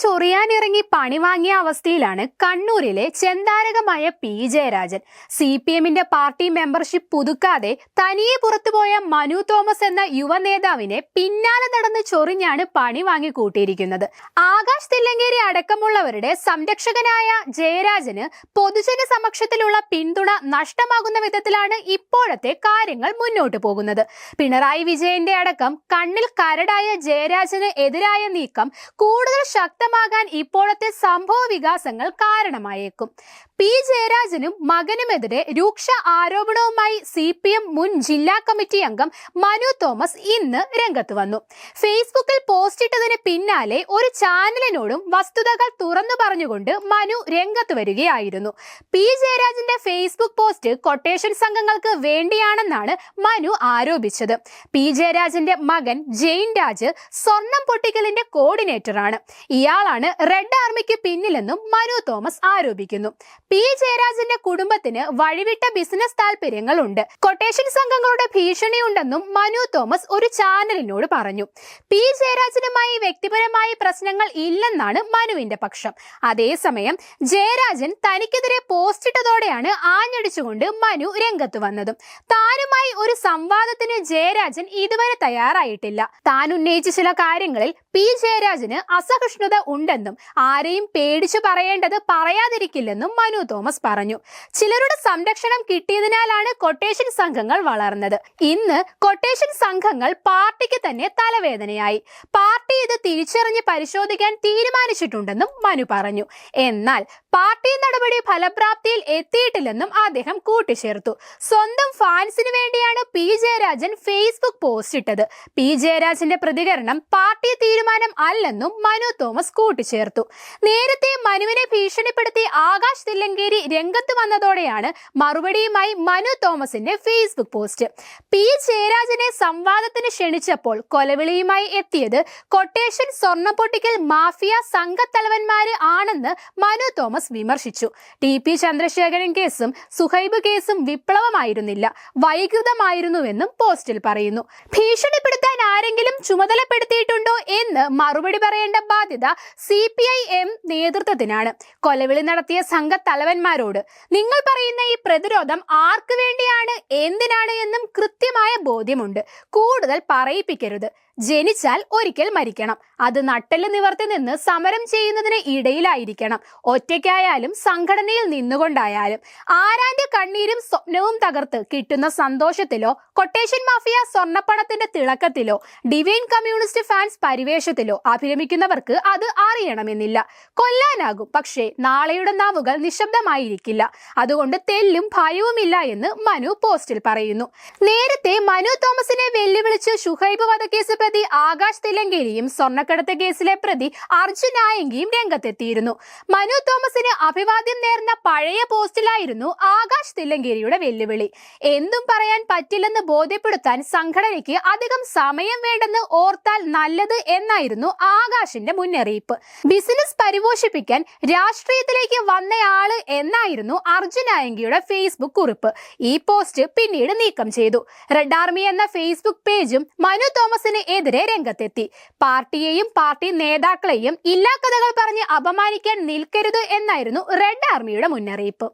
ചൊറിയാനിറങ്ങി പണി വാങ്ങിയ അവസ്ഥയിലാണ് കണ്ണൂരിലെ ചെന്താരകമായ പി. ജയരാജൻ. സി പി എമ്മിന്റെ പാർട്ടി മെമ്പർഷിപ്പ് പുതുക്കാതെ തനിയെ പുറത്തുപോയ മനു തോമസ് എന്ന യുവ നേതാവിനെ പിന്നാലെ നടന്ന് ചൊറിഞ്ഞാണ് പണി വാങ്ങിക്കൂട്ടിയിരിക്കുന്നത് ആകാശ് തില്ലങ്കേരി അടക്കമുള്ളവരുടെ സംരക്ഷകനായ ജയരാജന് പൊതുജന സമക്ഷത്തിലുള്ള പിന്തുണ നഷ്ടമാകുന്ന വിധത്തിലാണ് ഇപ്പോഴത്തെ കാര്യങ്ങൾ മുന്നോട്ട് പോകുന്നത്. പിണറായി വിജയന്റെ അടക്കം കണ്ണിൽ കരടായ ജയരാജന് എതിരായ നീക്കം കൂടുതൽ ശക്തമാകാൻ ഇപ്പോഴത്തെ സംഭവ വികാസങ്ങൾ കാരണമായേക്കും. പി. ജയരാജനും മകനുമെതിരെ രൂക്ഷ ആരോപണവുമായി സി പി എം മുൻ ജില്ലാ കമ്മിറ്റി അംഗം മനു തോമസ് ഇന്ന് രംഗത്ത് വന്നു. ഫേസ്ബുക്കിൽ പോസ്റ്റ് ഇട്ടതിന് പിന്നാലെ ഒരു ചാനലിനോടും വസ്തുതകൾ തുറന്നു പറഞ്ഞുകൊണ്ട് മനു രംഗത്ത് വരികയായിരുന്നു. പി. ജയരാജന്റെ ഫേസ്ബുക്ക് പോസ്റ്റ് കൊട്ടേഷൻ സംഘങ്ങൾക്ക് വേണ്ടിയാണെന്നാണ് മനു ആരോപിച്ചത്. പി. ജയരാജന്റെ മകൻ ജെയിൻ രാജ് സ്വർണം പൊട്ടിക്കലിന്റെ കോർഡിനേറ്ററാണ്. ഇയാളാണ് റെഡ് ആർമിക്ക് പിന്നിലെന്നും മനു തോമസ് ആരോപിക്കുന്നു. പി ജയരാജന്റെ കുടുംബത്തിന് വഴിവിട്ട ബിസിനസ് താല്പര്യങ്ങളുണ്ട് കൊട്ടേഷൻ സംഘങ്ങളുടെ ഭീഷണിയുണ്ടെന്നും മനു തോമസ് ഒരു ചാനലിനോട് പറഞ്ഞു. പി ജയരാജനുമായി വ്യക്തിപരമായ പ്രശ്നങ്ങൾ ഇല്ലെന്നാണ് മനുവിന്റെ പക്ഷം. അതേസമയം ജയരാജൻ തനിക്കെതിരെ പോസ്റ്റ് ഇട്ടതോടെയാണ് ആഞ്ഞടിച്ചുകൊണ്ട് മനു രംഗത്ത് വന്നതും. താനുമായി ഒരു സംവാദത്തിന് ജയരാജൻ ഇതുവരെ തയ്യാറായിട്ടില്ല. താൻ ഉന്നയിച്ച ചില കാര്യങ്ങളിൽ പി ജയരാജന് അസഹിഷ്ണുത ഉണ്ടെന്നും ആരെയും പേടിച്ചു പറയേണ്ടത് പറയാതിരിക്കില്ലെന്നും മനു തോമസ് പറഞ്ഞു. ചിലരുടെ സംരക്ഷണം കിട്ടിയതിനാലാണ് കൊട്ടേഷൻ സംഘങ്ങൾ വളർന്നത്. ഇന്ന് കൊട്ടേഷൻ സംഘങ്ങൾ പാർട്ടിക്ക് തന്നെ തലവേദനയായി. പാർട്ടി ഇത് തിരിച്ചറിഞ്ഞ് പരിശോധിക്കാൻ തീരുമാനിച്ചിട്ടുണ്ടെന്നും മനു പറഞ്ഞു. എന്നാൽ പാർട്ടി നടപടി ഫലപ്രാപ്തിയിൽ എത്തിയിട്ടില്ലെന്നും അദ്ദേഹം കൂട്ടിച്ചേർത്തു. സ്വന്തം ഫാൻസിന് വേണ്ടിയാണ് പി. ജയരാജൻ ഫേസ്ബുക്ക് പോസ്റ്റ് ഇട്ടത് പി. ജയരാജന്റെ പ്രതികരണം പാർട്ടി തീരുമാനം അല്ലെന്നും മനു തോമസ് കൂട്ടിച്ചേർത്തു നേരത്തെ മനുവിനെ ഭീഷണിപ്പെടുത്തി ആകാശ് തില്ലങ്കേരി രംഗത്ത് വന്നതോടെയാണ് മറുപടിയുമായി മനു തോമസിന്റെ ഫേസ്ബുക്ക് പോസ്റ്റ് പി ജയരാജനെ സംവാദത്തിന് ക്ഷണിച്ചപ്പോൾ കൊലവിളിയുമായി എത്തിയത് കൊട്ടേഷൻ സ്വർണപ്പൊട്ടിക്കൽ മാഫിയ സംഘത്തലവന്മാര് ആണെന്ന് മനു തോമസ് വിമർശിച്ചു. ടി പി ചന്ദ്രശേഖരൻ കേസും സുഹൈബ് കേസും വിപ്ലവമായിരുന്നില്ല. വൈകൃതമായിരുന്നുവെന്നും പോസ്റ്റിൽ പറയുന്നു. ഭീഷണിപ്പെടുത്താൻ ആരെങ്കിലും ചുമതലപ്പെടുത്തിയിട്ടുണ്ടോ എന്ന് മറുപടി പറയേണ്ട ബാധ്യത സി പി ഐ എം നേതൃത്വത്തിനാണ്. കൊലവിളി നടത്തിയ സംഘത്തലവന്മാരോട് നിങ്ങൾ പറയുന്ന ഈ പ്രതിരോധം ആർക്ക് വേണ്ടിയാണ് എന്തിനാണ് എന്നും കൃത്യമായ ബോധ്യമുണ്ട്. കൂടുതൽ പറയിപ്പിക്കരുത്. ജനിച്ചാൽ ഒരിക്കൽ മരിക്കണം. അത് നട്ടെല്ല് നിവർത്തി നിന്ന് സമരം ചെയ്യുന്നതിന് ഇടയിലായിരിക്കണം. ഒറ്റയ്ക്കായാലും സംഘടനയിൽ നിന്നുകൊണ്ടായാലും. ആരാന്റെ കണ്ണീരും സ്വപ്നവും തകർത്ത് കിട്ടുന്ന സന്തോഷത്തിലോ കൊട്ടേഷൻ മാഫിയ സ്വർണപ്പണത്തിന്റെ തിളക്കത്തിലോ ഡിവൈൻ കമ്മ്യൂണിസ്റ്റ് ഫാൻസ് പരിവേഷത്തിലോ അഭിരമിക്കുന്നവർക്ക് അത് അറിയണമെന്നില്ല. കൊല്ലാനാകും പക്ഷേ നാളെയുടെ നാവുകൾ നിശബ്ദമായിരിക്കില്ല. അതുകൊണ്ട് തെല്ലും ഭയവുമില്ല എന്ന് മനു പോസ്റ്റിൽ പറയുന്നു. നേരത്തെ മനു തോമസിനെ വെല്ലുവിളിച്ച് ഷുഹൈബ് വധക്കേസ് പ്രതി ആകാശ് തിലങ്കേരിയും സ്വർണക്കടത്ത് കേസിലെ പ്രതി അർജുൻ നായങ്കിയും രംഗത്തെത്തിയിരുന്നു. മനു തോമസിന് അഭിവാദ്യം നേർന്ന പഴയ പോസ്റ്റിലായിരുന്നു ആകാശ് തില്ലങ്കേരിയുടെ വെല്ലുവിളി. എന്തും പറയാൻ പറ്റില്ലെന്ന് ബോധ്യപ്പെടുത്താൻ സംഘടനയ്ക്ക് അധികം സമയം വേണ്ടെന്ന് ഓർത്താൽ നല്ലത് എന്നായിരുന്നു ആകാശിന്റെ മുന്നറിയിപ്പ്. ബിസിനസ് പരിപോഷിപ്പിക്കാൻ രാഷ്ട്രീയത്തിലേക്ക് വന്നയാൾ എന്നായിരുന്നു അർജുൻ നായങ്കിയുടെ ഫേസ്ബുക്ക് കുറിപ്പ്. ഈ പോസ്റ്റ് പിന്നീട് നീക്കം ചെയ്തു. റെഡ് ആർമി എന്ന ഫേസ്ബുക്ക് പേജും മനു തോമസിന് എതിരെ രംഗത്തെത്തി. പാർട്ടിയെയും പാർട്ടി നേതാക്കളെയും ഇല്ലാ കഥകൾ പറഞ്ഞ് അപമാനിക്കാൻ നിൽക്കരുത് എന്നായിരുന്നു റെഡ് ആർമിയുടെ മുന്നറിയിപ്പ്.